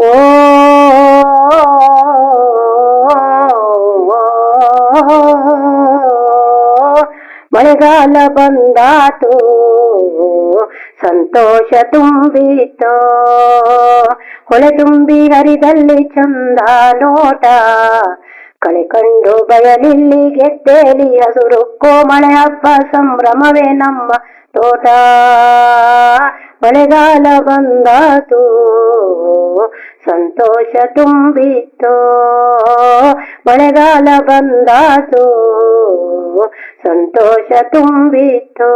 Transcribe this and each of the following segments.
ಓ, ಮಳೆಗಾಲ ಬಂದಾತು, ಸಂತೋಷ ತುಂಬಿತೋ ಹೊಳೆ ತುಂಬಿ ಹರಿದಲ್ಲಿ ಚಂದ ನೋಟ, ಕಳೆ ಕಂಡು ಬಯಲಿಲ್ಲಿ ಗೆದ್ದೇಲಿ ಹಸುರುಕ್ಕೋ ಮಳೆ ಹಬ್ಬ ಸಂಭ್ರಮವೇ ನಮ್ಮ ತೋಟ. ಮಳೆಗಾಲ ಬಂದಾತು ಸಂತೋಷ ತುಂಬಿತ್ತು. ಮಳೆಗಾಲ ಬಂದಾತು. ಸಂತೋಷ ತುಂಬಿತ್ತು.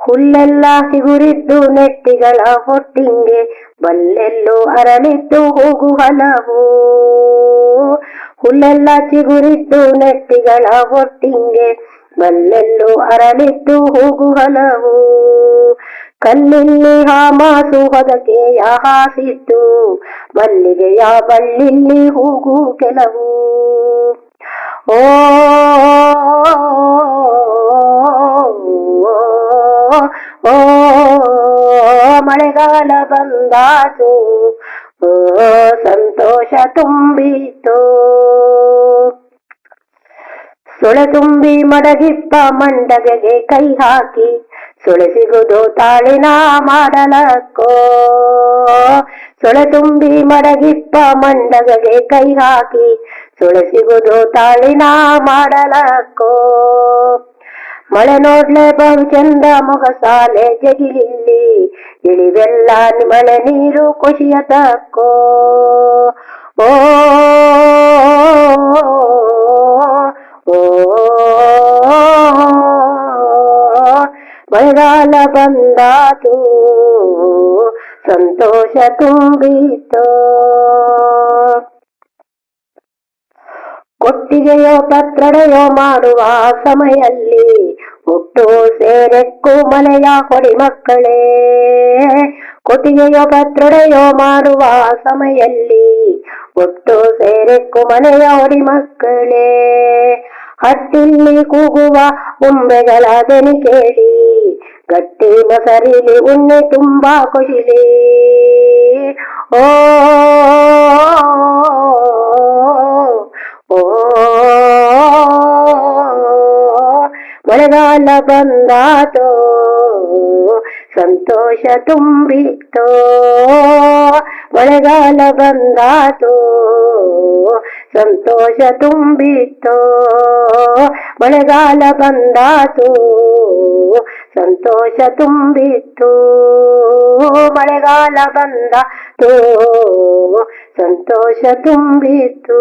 ಹುಲ್ಲೆಲ್ಲ ಸಿಗುರಿದ್ದು ನೆಟ್ಟಿಗಳ ಹೊಟ್ಟಿಂಗೆ, ಬಲ್ಲೆಲ್ಲೂ ಅರಳಿದ್ದು ಹೋಗು ಹಲವು. ಹುಲ್ಲೆಲ್ಲ ಚಿಗುರಿದ್ದು ನೆಟ್ಟಿಗಳ ಹೊಟ್ಟಿಂಗೆ, ಬಲ್ಲೆಲ್ಲೂ ಅರಳಿದ್ದು ಹೋಗು ಹಲವು. ಕಲ್ಲಿಲ್ಲಿ ಹಾಮಾಸು ಹೊದಕೆಯ ಹಾಸಿದ್ದು ಮಲ್ಲಿಗೆಯ ಬಳ್ಳಿಲ್ಲಿ ಹೂಗು ಕೆಲವು. ಓ ಓ, ಮಳೆಗಾಲ ಬಂದಾತು, ಓ, ಸಂತೋಷ ತುಂಬಿತು ಸೊಳೆ ತುಂಬಿ ಮಡಗಿಪ್ಪ ಮಂಡಗೆಗೆ ಕೈ ಹಾಕಿ ಸೊಳೆ ಸಿಗುದು ತಾಳಿನ ಮಾಡಲಕ್ಕೋ. ಸೊಳೆ ತುಂಬಿ ಮಡಗಿಪ್ಪ ಮಂಡಗೆಗೆ ಕೈ ಹಾಕಿ ಸೊಳೆ ಸಿಗುದು ತಾಳಿನ ಮಾಡಲಕ್ಕೋ. ಮಳೆ ನೋಡ್ಲೆ ಬಹು ಚಂದ ಮೊಗಸಾಲೆ ಜಗಿಲಿಲ್ಲಿ, ಇಳಿವೆಲ್ಲ ಮಳೆ ನೀರು ಖುಷಿಯ ತಕ್ಕೋ ಮಳೆಗಾಲ ಬಂದಾತು, ಸಂತೋಷ ತುಂಬಿತು ಕೊಟ್ಟಿಗೆಯೋ ಪತ್ರಡೆಯೋ ಮಾಡುವ ಸಮಯಲ್ಲಿ ಹುಟ್ಟು ಸೇರೆಕ್ಕು ಮಲೆಯ ಕೊಡಿ ಮಕ್ಕಳೇ. ಕೊಟ್ಟಿಗೆಯೋ ಪತ್ರಡೆಯೋ ಮಾಡುವ ಸಮಯಲ್ಲಿ ಹುಟ್ಟು ಸೇರೆಕ್ಕು ಮನೆಯ ಹೊಡಿ ಮಕ್ಕಳೇ. ಹಟ್ಟಿಲ್ಲಿ ಕೂಗುವ ಉಂಬೆಗಳ ದನಿ ಕೇಳಿ ಗಟ್ಟಿ ಮೊಸರಿಲಿ ಉಣ್ಣೆ ತುಂಬಾ ಓ ಓ, ಮಳೆಗಾಲ ಬಂದಾತೋ, ಸಂತೋಷ ತುಂಬಿತ್ತೋ. ಮಳೆಗಾಲ ಬಂದಾತೋ, ಸಂತೋಷ ತುಂಬಿತ್ತೋ. ಮಳೆಗಾಲ ಬಂದಾತು ಸಂತೋಷ ತುಂಬಿತ್ತು. ಮಳೆಗಾಲ ಬಂದ ತೋ ಸಂತೋಷ ತುಂಬಿತು